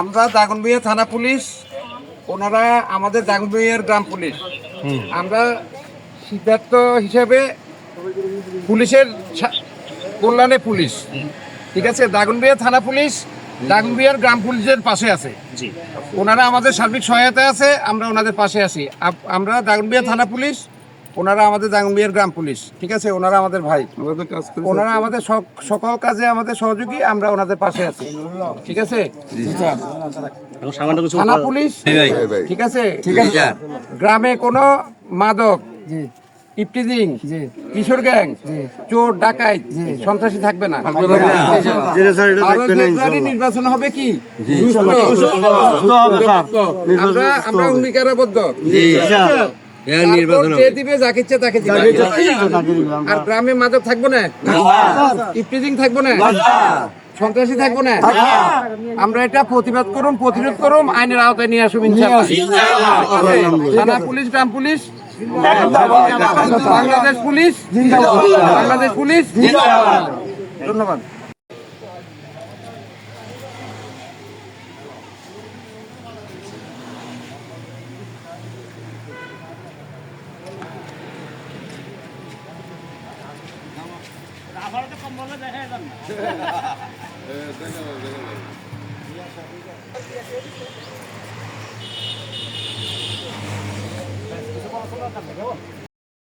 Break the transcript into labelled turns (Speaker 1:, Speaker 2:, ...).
Speaker 1: আমরা দাগনভূঞা থানা পুলিশ ওনারা আমাদের দাগনভূঞার গ্রাম পুলিশ। আমরা সিদ্ধার্থ হিসেবে পুলিশের কল্যাণে পুলিশ। ঠিক আছে? দাগনভূঞা থানা পুলিশ দাগনভূঞার গ্রাম পুলিশের পাশে আছে। ওনারা আমাদের সার্বিক সহায়তা আছে আমরা ওনাদের পাশে আছি। আমরা দাগনবিয়া থানা পুলিশ ওনারা আমাদের দাগনবিয়ার গ্রাম পুলিশ ঠিক আছে? ওনারা আমাদের ভাই। ওনারা আমাদের সক- সকল কাজে আমাদের সহযোগী আমরা ওনাদের পাশে আছি। ঠিক আছে? থানা পুলিশ? ঠিক আছে? ঠিক আছে? গ্রামে কোনো মাদক ইফটিজিং কিশোর গ্যাং চোর ডাকাত সন্ত্রাসী থাকবে না। নির্বাচন হবে কি? আমরা আমরা অঙ্গীকারবদ্ধ। তারপর যে দিবে যাকে ইচ্ছে তাকে দিবে। আর গ্রামে মাদক থাকব না? ইফটিজিং থাকব না? সন্ত্রাসী থাকব না? আমরা এটা প্রতিবাদ করুন প্রতিরোধ করুন আইনের আওতায় নিয়ে আসুন থানা পুলিশ গ্রাম police. Bangladesh police. Bangladesh police. ধন্যবাদ। আমার তো কম বলে